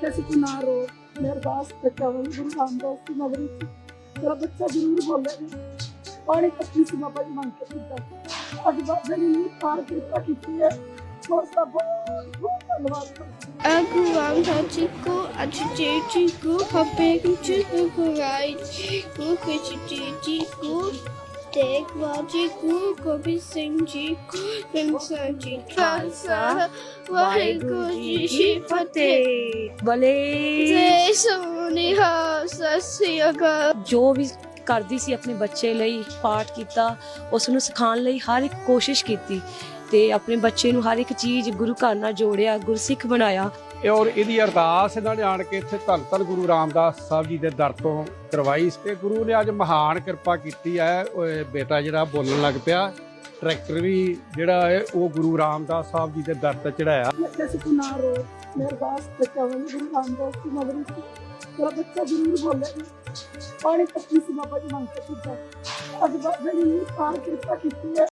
ਕਿਸੇ ਕੋ ਨਾ ਰੋ ਮੈਂ ਅਰਦਾਸ ਤੇ ਕਵਲ ਗੁਰੂ ਰਾਮਦਾਸ ਦੀ ਨਗਰੀ ਚ ਤੇਰਾ ਬੱਚਾ ਜ਼ਰੂਰ ਬੋਲੇਗਾ ਪਾਣੀ ਪੱਕੀ ਸੀ ਬਾਬਾ ਜੀ ਮੰਗ ਕੇ ਦਿੱਤਾ ਅੱਜ ਬਾਬਾ ਜੀ ਨੇ ਪਾਰ ਕਿਰਪਾ ਕੀਤੀ ਹੈ ਉਸ ਦਾ ਬਹੁਤ ਬਹੁਤ ਧੰਨਵਾਦ ਕਰਦਾ Agora Chico, Chico, Chico, Tegua, Chico, Kobe, Sem, Chico, Pensan, Chico, Cansa, Waheguru, Ji, Fateh. ਬਲੇ ਜੈ ਸੋਨੀ ਹਾ ਸਸਿਆਗਾ ਜੋ ਵੀ ਕਰਦੀ ਸੀ ਆਪਣੇ ਬੱਚੇ ਲਈ ਪਾਠ ਕੀਤਾ ਉਸ ਨੂੰ ਸਿਖਾਉਣ ਲਈ ਹਰ ਇੱਕ ਕੋਸ਼ਿਸ਼ ਕੀਤੀ ਤੇ ਆਪਣੇ ਬੱਚੇ ਨੂੰ ਹਰ ਇੱਕ ਚੀਜ਼ ਗੁਰੂ ਘਰ ਨਾਲ ਜੋੜਿਆ ਗੁਰਸਿੱਖ ਬਣਾਇਆ। ਇਹ ਔਰ ਇਹਦੀ ਅਰਦਾਸ ਇਹਨਾਂ ਨੇ ਆਣ ਕੇ ਇੱਥੇ ਧੰਨ ਧੰਨ ਗੁਰੂ ਰਾਮਦਾਸ ਸਾਹਿਬ ਜੀ ਦੇ ਦਰ ਤੋਂ ਕਰਵਾਈ ਤੇ ਗੁਰੂ ਨੇ ਅੱਜ ਮਹਾਨ ਕਿਰਪਾ ਕੀਤੀ ਹੈ ਬੇਟਾ ਜਿਹੜਾ ਬੋਲਣ ਲੱਗ ਪਿਆ ਟਰੈਕਟਰ ਵੀ ਜਿਹੜਾ ਹੈ ਉਹ ਗੁਰੂ ਰਾਮਦਾਸ ਸਾਹਿਬ ਜੀ ਦੇ ਦਰ ਤੇ ਚੜਾਇਆ ਕਿਸੇ ਕੋ ਨਾ ਰੋ ਮੈਂ ਅਰਦਾਸ ਤੇ ਕਵਲ ਗੁਰੂ ਰਾਮਦਾਸ ਦੀ ਨਗਰੀ ਚ ਤੇਰਾ ਬੱਚਾ ਜ਼ਰੂਰ ਬੋਲੇਗਾ। ਪਾਣੀ ਪੱਕੀ ਸੀ ਬਾਬਾ ਜੀ ਮੰਗ ਕੇ ਦਿੱਤਾ ਅੱਜ ਬਾਬਾ ਜੀ ਨੇ ਪਾਰ ਕਿਰਪਾ ਕੀਤੀ ਹੈ।